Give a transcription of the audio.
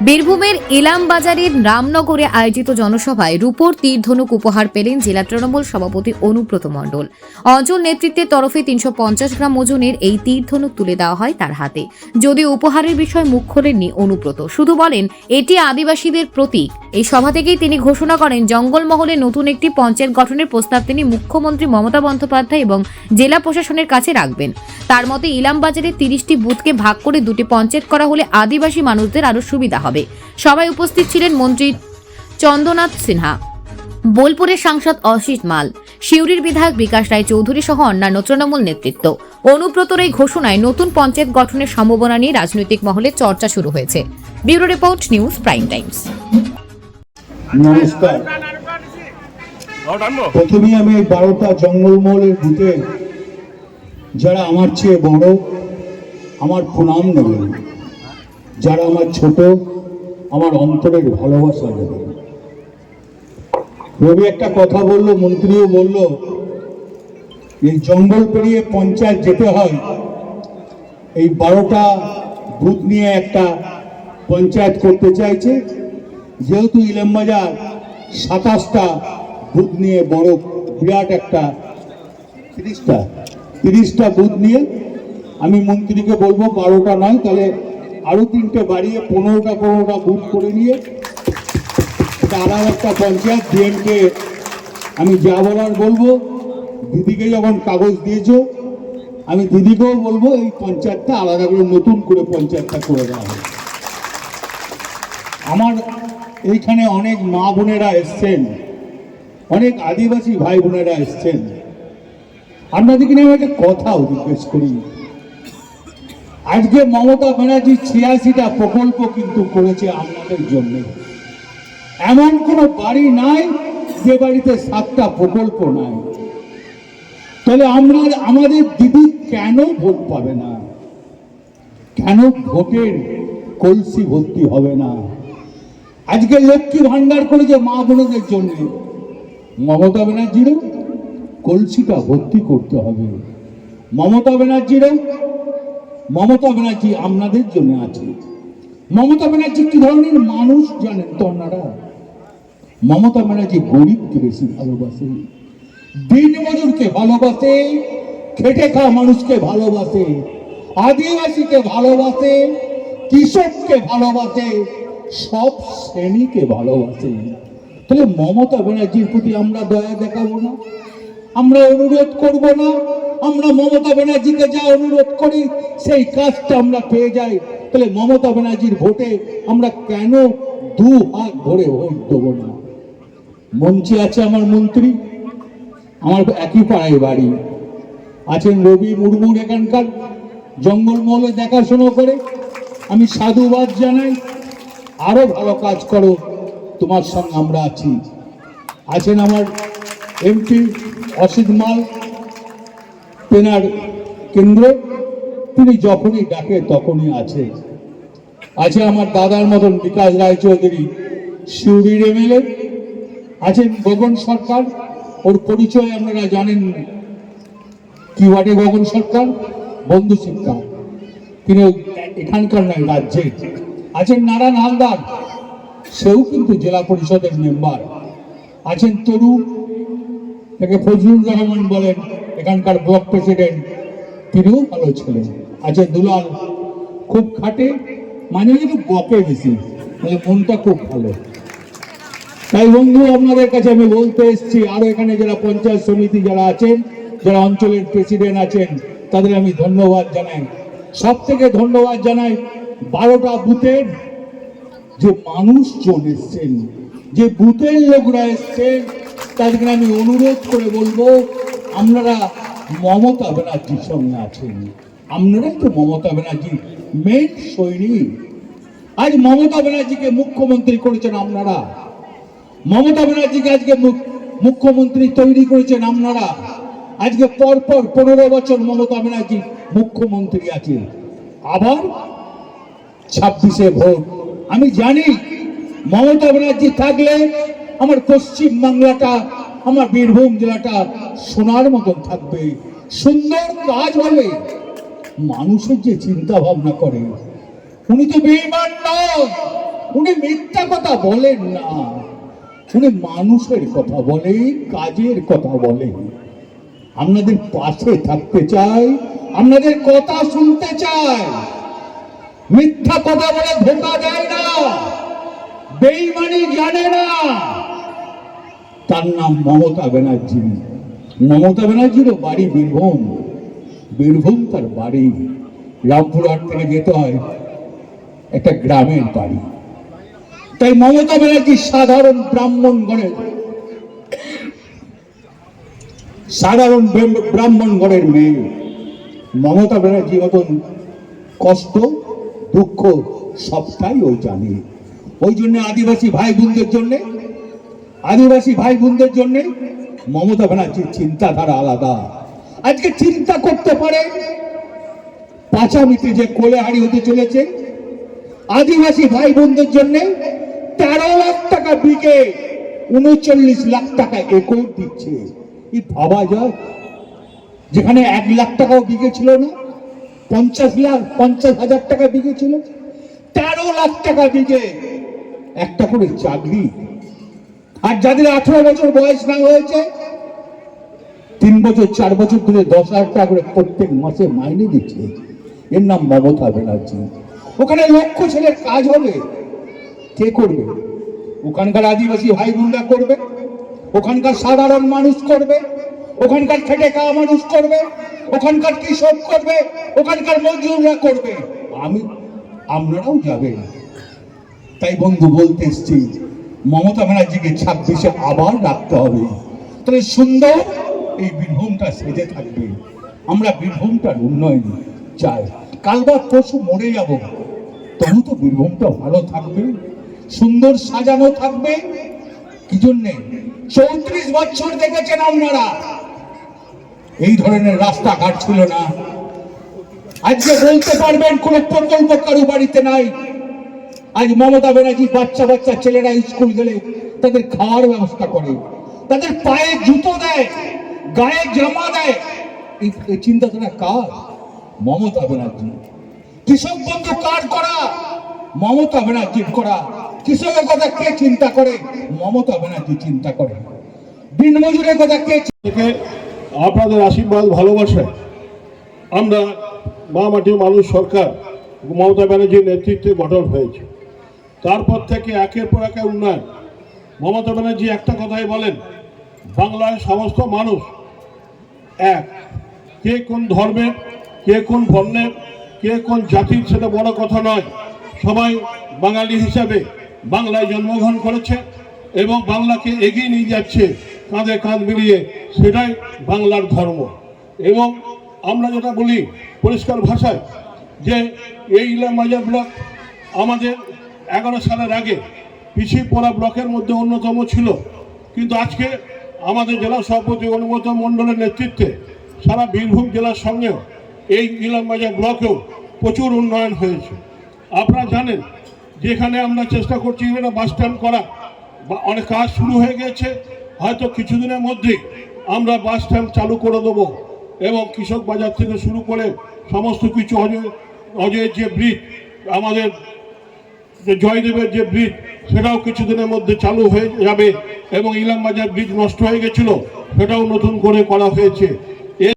বীরভূমের ইলাম বাজারের রামনগরে আয়োজিত জনসভায় রূপোর তীরধনুক উপহার পেলেন জেলা তৃণমূল সভাপতি অনুব্রত মণ্ডল। অঞ্চল নেতৃত্বের তরফে তিনশো পঞ্চাশ গ্রাম ওজনের এই তীরধনুক তুলে দেওয়া হয় তার হাতে। যদিও উপহারের বিষয় মুখ খোলেননি অনুব্রত। শুধু বলেন, এটি আদিবাসীদের প্রতীক। এই সভা থেকেই তিনি ঘোষণা করেন, জঙ্গলমহলে নতুন একটি পঞ্চায়েত গঠনের প্রস্তাব তিনি মুখ্যমন্ত্রী মমতা বন্দ্যোপাধ্যায় এবং জেলা প্রশাসনের কাছে রাখবেন। তার মতে ইলাম বাজারে তিরিশটি বুথকে ভাগ করে দুটি পঞ্চায়েত করা হলে আদিবাসী মানুষদের আরও সুবিধা হবে। সবাই উপস্থিত ছিলেন মন্ত্রী চন্দ্রনাথ সিনহা, বোলপুরের সাংসদ অসিত মাল, সিউড়ির বিধায়ক বিকাশ রায় চৌধুরী সহ অন্যান্য তৃণমূল নেতৃত্ব। অনুব্রতর এই ঘোষণায় নতুন পঞ্চায়েত গঠনের সম্ভাবনা নিয়ে রাজনৈতিক মহলে চর্চা শুরু হয়েছে। Bureau report news prime times. নমস্কার। প্রথমেই আমি এই বারোটা জঙ্গলমহলের বুথে যারা আমার চেয়ে বড়, আমার প্রণাম নেবেন। যারা আমার ছোট, আমার অন্তরের ভালোবাসা নেবেন। রবি একটা কথা বলল, মন্ত্রীও বলল, এই জঙ্গল পেরিয়ে পঞ্চায়েত যেতে হয়, এই বারোটা বুথ নিয়ে একটা পঞ্চায়েত করতে চাইছে। যেহেতু ইলামবাজার সাতাশটা বুথ নিয়ে বড় বিরাট একটা তিরিশটা তিরিশটা বুথ নিয়ে আমি মন্ত্রীকে বলব বারোটা নয়, তাহলে আরও তিনটে বাড়িয়ে পনেরোটা পনেরোটা বুথ করে নিয়ে এটা আলাদা একটা পঞ্চায়েত ডিএমকে আমি যা বলার বলব। দিদিকে যখন কাগজ দিয়েছ, আমি দিদিকেও বলব এই পঞ্চায়েতটা আলাদা করে নতুন করে পঞ্চায়েতটা করে দেওয়া হবে আমার এইখানে অনেক মা বোনেরা এসছেন। অনেক আদিবাসী ভাই বোনেরা এসছেন। আপনাদেরকে নিয়ে একটা কথাও জিজ্ঞেস করি, আজকে মমতা ব্যানার্জি ছিয়াশিটা প্রকল্প কিন্তু করেছে আপনাদের জন্য। এমন কোনো বাড়ি নাই, যে বাড়িতে সাতটা প্রকল্প নাই। তাহলে আমরা, আমাদের দিদি কেন ভোট পাবে না? কেন ভোটের কলসি ভর্তি হবে না? আজকে লক্ষ্মী ভান্ডার করেছে মা বোনদের জন্য। মমতা ব্যানার্জিরও কলসিটা ভর্তি করতে হবে। মমতা ব্যানার্জিরও, মমতা ব্যানার্জি আপনাদের জন্য আছে। মমতা ব্যানার্জি কি ধরনের মানুষ জানেন তো আপনারা? মমতা ব্যানার্জি গরিবকে বেশি ভালোবাসে দিন মজুরকে ভালোবাসে, খেটে খাওয়া মানুষকে ভালোবাসে, আদিবাসীকে ভালোবাসে, কৃষককে ভালোবাসে সব শ্রেণীকে ভালোবাসে। তাহলে মমতা ব্যানার্জির প্রতি আমরা দয়া দেখাবো না? আমরা অনুরোধ করব না? আমরা মমতা ব্যানার্জিকে যা অনুরোধ করি, সেই কাজটা আমরা পেয়ে যাই। তাহলে মমতা ব্যানার্জির ভোটে আমরা কেন দু হাত ভরে ভোট দেবো না? মঞ্চে আছে আমার মন্ত্রী, আমার একই পাড়ায় বাড়ি। আছেন রবি মুর্মুর এখানকার জঙ্গলমহলে দেখাশোনা করে। আমি সাধুবাদ জানাই। আরও ভালো কাজ করো, তোমার সঙ্গে আমরা আছি। আছেন আমার এমপি অসিত মাল তেনার কেন্দ্র। তিনি যখনই ডাকে তখনই আছে। আছে আমার দাদার মতন বিকাশ রায়চৌধুরী, সিউড়ির এমএলএ আছেন গগন সরকার, ওর পরিচয় আপনারা জানেন কি ওয়ার্ডে গগন সরকার? বন্ধু শিক্ষা। তিনি এখানকার নয়, রাজ্যের। আছেন নারায়ণ হালদার, সেও কিন্তু জেলা পরিষদের মেম্বার। আছেন তরু তাকে ফজলুর রহমান বলেন, এখানকার ব্লক প্রেসিডেন্ট, তিনিও ভালো ছিলেন। আছেন দুলাল, খুব খাটে মানে একটু বকে বেশি মানে মনটা খুব ভালো। তাই বন্ধু, আপনাদের কাছে আমি বলতে এসেছি, আরও এখানে যারা পঞ্চায়েত সমিতি যারা আছেন, যারা অঞ্চলের প্রেসিডেন্ট আছেন, তাদের আমি ধন্যবাদ জানাই। সব থেকে ধন্যবাদ জানাই বারোটা বুথের যে মানুষজন এসছেন, যে বুথের লোকরা এসছেন, তাদেরকে আমি অনুরোধ করে বলব, আপনারা মমতা ব্যানার্জির সঙ্গে আছেন। আপনারাই তো মমতা ব্যানার্জির মেন সৈনিক। আজ মমতা ব্যানার্জিকে মুখ্যমন্ত্রী করেছেন আপনারা। মমতা ব্যানার্জিকে আজকে মুখ- মুখ্যমন্ত্রী তৈরি করেছেন আপনারা। আজকে পরপর পনেরো বছর মমতা ব্যানার্জি মুখ্যমন্ত্রী আছে আবার ছাব্বিশে ভোট। আমি জানি মমতা ব্যানার্জি থাকলে আমার পশ্চিম বাংলাটা, আমার বীরভূম জেলাটা সোনার মতন থাকবে। সুন্দর কাজ হবে মানুষের যে চিন্তা ভাবনা করে, উনি তো বেইমান নয় উনি মিথ্যা কথা বলেন না। উনি মানুষের কথা বলে, কাজের কথা বলে। আপনাদের পাশে থাকতে চাই, আপনাদের কথা শুনতে চাই। মিথ্যা কথা বলে ধোকা দেয় না। বেইমানি জানে না। তার নাম মমতা ব্যানার্জি। মমতা ব্যানার্জিরও বাড়ি বীরভূম। বীরভূম তার বাড়ি। রামপুরহাট থেকে যেতে হয় একটা গ্রামের বাড়ি। তাই মমতা ব্যানার্জি সাধারণ ব্রাহ্মণ গণের সাধারণ ব্রাহ্মণ গণের মেয়ে। মমতা ব্যানার্জি মতন কষ্ট দুঃখ সবটাই ওই জানে। ওই জন্য আদিবাসী ভাই বোনদের জন্যে, আদিবাসী ভাই বোনদের জন্যে মমতা ব্যানার্জির চিন্তাধারা আলাদা। আজকে চিন্তা করতে পারে, পাঁচামিতে যে কোলেহারি হতে চলেছে, আদিবাসী ভাই বোনদের জন্য তেরো লাখ টাকা বিঘে উনচল্লিশ লাখ টাকা একর দিচ্ছে। এই ভাবা যায়, যেখানে এক লাখ টাকাও বিকে ছিল না পঞ্চাশ লাখ পঞ্চাশ হাজার টাকা বিঘে ছিল। তেরো লাখ টাকা বিঘে। একটা করে চাকরি। আর যাদের আঠারো বছর বয়স না হয়েছে, তিন বছর, চার বছর ধরে দশ হাজার টাকা করে প্রত্যেক মাসে মাইনে দিচ্ছে। এর নাম মমতা ব্যানার্জি। ওখানে লক্ষ ছেলের কাজ হবে। কে করবে? ওখানকার আদিবাসী ভাই বোনরা করবে। ওখানকার সাধারণ মানুষ করবে। ওখানকার খেটে খাওয়া মানুষ করবে, ওখানকার কৃষক করবে, ওখানকার মজুররা করবে। আমি আপনারাও যাবেন তাই বন্ধু, বলতে এসছি, মমতা ব্যানার্জিকে ছাব্বিশে আবার রাখতে হবে। তাহলে সুন্দর এই বীরভূমটা সেজে থাকবে। আমরা বীরভূমটার উন্নয়ন চাই। কালবার পশু মরে যাব। তবু তো বীরভূমটা ভালো থাকবে, সুন্দর সাজানো থাকবে। কি জন্যে? চৌত্রিশ বছর দেখেছেন আপনারা। এই ধরনের রাস্তাঘাট ছিল না। আজকে বলতে পারবেন, কোন প্রকল্প কারও বাড়িতে নাই। আজ মমতা ব্যানার্জি বাচ্চা বাচ্চা ছেলেরা স্কুল গেলে তাদের খাওয়ার ব্যবস্থা করে, তাদের পায়ে জুতো দেয়, গায়ে জামা দেয়। এই চিন্তাধারা কার? মমতা ব্যানার্জি। কৃষক বন্ধু কার করা? মমতা ব্যানার্জির করা। কৃষকের কথা কে চিন্তা করে? মমতা ব্যানার্জি চিন্তা করে। দিনমজুরের কথা কে থেকে আপনাদের আশীর্বাদ ভালোবাসায় আমরা মা মাটির মানুষ সরকার, মমতা ব্যানার্জির নেতৃত্বে গঠন হয়েছে। তারপর থেকে একের পর একে উন্নয়ন। মমতা ব্যানার্জি একটা কথাই বলেন বাংলায় সমস্ত মানুষ এক। কে কোন ধর্মের, কে কোন বর্ণের, কে কোন জাতির সেটা বড় কথা নয়। সবাই বাঙালি হিসাবে বাংলায় জন্মগ্রহণ করেছে এবং বাংলাকে এগিয়ে নিয়ে যাচ্ছে, কাঁধে কাঁধ মিলিয়ে সেটাই বাংলার ধর্ম। এবং আমরা যেটা বলি পরিষ্কার ভাষায় যে এই ইলাম বাজার ব্লক আমাদের এগারো সালের আগে পিছিয়ে পড়া ব্লকের মধ্যে অন্যতম ছিল। কিন্তু আজকে আমাদের জেলা সভাপতি অনুমত মণ্ডলের নেতৃত্বে সারা বীরভূম জেলার সঙ্গেও এই ইলামবাজার ব্লকেও প্রচুর উন্নয়ন হয়েছে। আপনারা জানেন যে এখানে আমরা চেষ্টা করছি এখানে বাস স্ট্যান্ড করা অনেক কাজ শুরু হয়ে গেছে। হয়তো কিছুদিনের মধ্যেই আমরা বাস স্ট্যান্ড চালু করে দেবো এবং কৃষক বাজার থেকে শুরু করে সমস্ত কিছু অজয়, অজয়ের যে ব্রিজ, আমাদের জয়দেবের যে ব্রিজ, সেটাও কিছুদিনের মধ্যে চালু হয়ে যাবে এবং ইলামবাজার ব্রিজ নষ্ট হয়ে গেছিল, সেটাও নতুন করে করা হয়েছে।